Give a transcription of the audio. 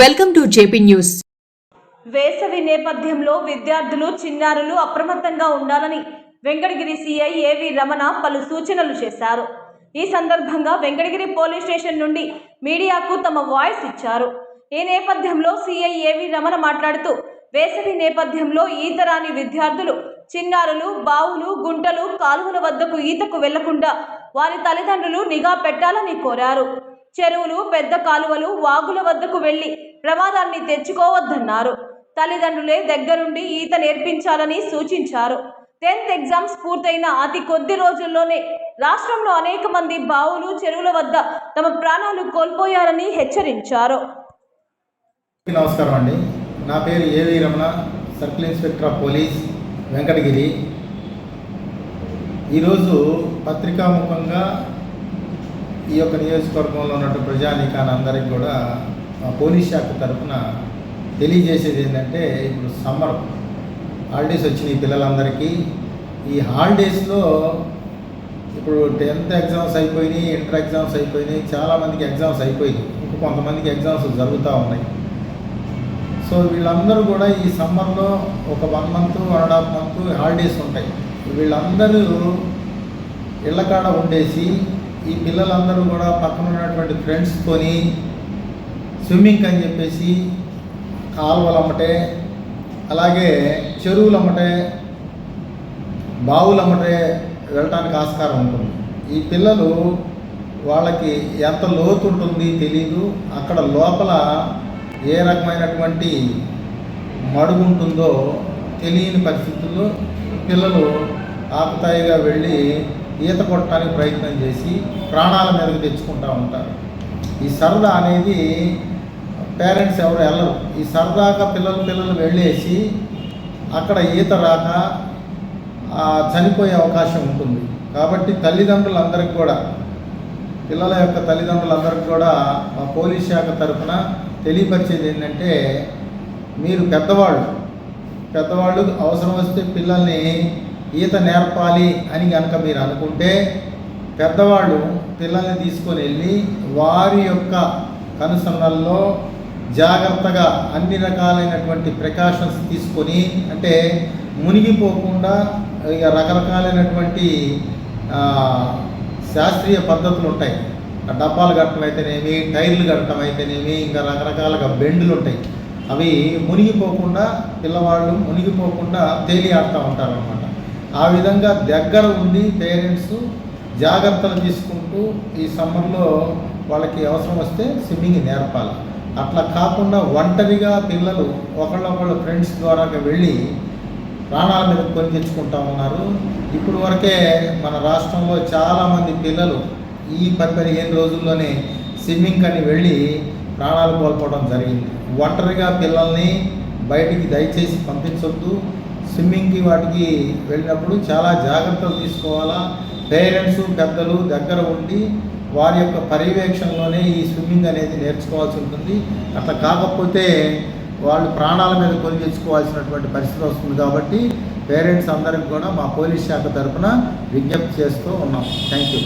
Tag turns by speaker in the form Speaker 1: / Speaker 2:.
Speaker 1: Welcome to JP news.
Speaker 2: వేసవి నేపథ్యంలో విద్యార్థులు చిన్నారులు అప్రమత్తంగా ఉండాలని వెంకటగిరి సిఐ ఏవి రమణ పలు సూచనలు చేశారు. ఈ సందర్భంగా వెంకటగిరి పోలీస్ స్టేషన్ నుండి మీడియాకు తమ వాయిస్ ఇచ్చారు. ఈ నేపథ్యంలో సిఐ ఏవి రమణ మాట్లాడుతూ వేసవి నేపథ్యంలో ఈతరాని విద్యార్థులు చిన్నారులు బావులు గుంటలు కాలువల వద్దకు ఈతకు వెళ్ళకుండా వారి తల్లిదండ్రులు నిఘా పెట్టాలని కోరారు. చెరువులు పెద్ద కాలువలు వాగుల వద్దకు వెళ్ళి ప్రమాదాన్ని తెచ్చుకోవద్దన్నారు. తల్లిదండ్రులే దగ్గరుండి ఈత నేర్పించాలని సూచించారు. టెన్త్ ఎగ్జామ్స్ పూర్తయిన అతి కొద్ది రోజుల్లోనే రాష్ట్రంలో అనేక మంది బావులు చెరువుల వద్ద తమ ప్రాణాలు కోల్పోయారని హెచ్చరించారు.
Speaker 3: నమస్కారం అండి. నా పేరు AV Ramana circle inspector of police Venkatagiri. ఈరోజు పత్రికాముఖంగా ఈ యొక్క నియోజకవర్గంలో ఉన్నటువంటి ప్రజానీకాన్ని అందరికీ కూడా పోలీస్ శాఖ తరఫున తెలియజేసేది ఏంటంటే ఇప్పుడు సమ్మర్ హాలిడేస్ వచ్చినాయి పిల్లలందరికీ. ఈ హాలిడేస్లో ఇప్పుడు టెన్త్ ఎగ్జామ్స్ అయిపోయినాయి ఇంటర్ ఎగ్జామ్స్ అయిపోయినాయి చాలామందికి ఎగ్జామ్స్ అయిపోయినాయి ఇంకా కొంతమందికి ఎగ్జామ్స్ జరుగుతూ ఉన్నాయి. సో వీళ్ళందరూ కూడా ఈ సమ్మర్లో ఒక one month one and half month holidays ఉంటాయి. వీళ్ళందరూ ఇళ్ళకాడ ఉండేసి ఈ పిల్లలందరూ కూడా పక్కన ఉన్నటువంటి ఫ్రెండ్స్తోని స్విమ్మింగ్ అని చెప్పేసి కాలువలు అమ్మటే అలాగే చెరువులు అమ్మటే బావులు అమ్మటే వెళ్ళటానికి ఆస్కారం ఉంటుంది. ఈ పిల్లలు వాళ్ళకి ఎంత లోతు ఉంటుంది తెలియదు అక్కడ లోపల ఏ రకమైనటువంటి మడుగు ఉంటుందో తెలియని పరిస్థితుల్లో పిల్లలు ఆకుతాయిగా వెళ్ళి ఈత కొట్టడానికి ప్రయత్నం చేసి ప్రాణాల మీదకి తెచ్చుకుంటూ ఉంటారు. ఈ సరదా అనేది పేరెంట్స్ ఎవరు వెళ్ళరు. ఈ సరదాగా పిల్లలు పిల్లలు వెళ్ళేసి అక్కడ ఈత రాక చనిపోయే అవకాశం ఉంటుంది. కాబట్టి తల్లిదండ్రులందరికీ కూడా పిల్లల యొక్క తల్లిదండ్రులందరికీ కూడా మా పోలీస్ శాఖ తరఫున తెలియపరిచేది ఏంటంటే మీరు పెద్దవాళ్ళు పెద్దవాళ్ళు అవసరం వస్తే పిల్లల్ని ఈత నేర్పాలి అని కనుక మీరు అనుకుంటే పెద్దవాళ్ళు పిల్లల్ని తీసుకొని వెళ్ళి వారి యొక్క కనుసన్నల్లో జాగ్రత్తగా అన్ని రకాలైనటువంటి ప్రికాషన్స్ తీసుకొని అంటే మునిగిపోకుండా ఇక రకరకాలైనటువంటి శాస్త్రీయ పద్ధతులు ఉంటాయి. డబ్బాలు కట్టడం అయితేనేమి టైర్లు కట్టడం అయితేనేమి ఇంకా రకరకాలుగా బెండ్లు ఉంటాయి. అవి మునిగిపోకుండా పిల్లవాళ్ళు మునిగిపోకుండా తేలి ఆడుతూ ఉంటారు అనమాట ఆ విధంగా దగ్గర ఉండి పేరెంట్స్ జాగ్రత్తలు తీసుకుంటూ ఈ సమ్మర్లో వాళ్ళకి అవసరం వస్తే స్విమ్మింగ్ నేర్పాలి. అట్లా కాకుండా ఒంటరిగా పిల్లలు ఒకళ్ళొకళ్ళు ఫ్రెండ్స్ ద్వారా వెళ్ళి ప్రాణాల మీద కొని తెచ్చుకుంటా ఉన్నారు. ఇప్పుడు వరకే మన రాష్ట్రంలో చాలామంది పిల్లలు ఈ పది పదిహేను రోజుల్లోనే స్విమ్మింగ్ అని వెళ్ళి ప్రాణాలు కోల్పోవడం జరిగింది. ఒంటరిగా పిల్లల్ని బయటికి దయచేసి పంపించొద్దు. స్విమ్మింగ్కి వాటికి వెళ్ళినప్పుడు చాలా జాగ్రత్తలు తీసుకోవాలా? పేరెంట్స్ పెద్దలు దగ్గర ఉండి వారి యొక్క పర్యవేక్షణలోనే ఈ స్విమ్మింగ్ అనేది నేర్చుకోవాల్సి ఉంటుంది. అట్లా కాకపోతే వాళ్ళు ప్రాణాల మీద కొని తెచ్చుకోవాల్సినటువంటి పరిస్థితి వస్తుంది కాబట్టి పేరెంట్స్ అందరికి కూడా మా పోలీస్ శాఖ తరఫున విజ్ఞప్తి చేస్తూ ఉన్నాం. Thank you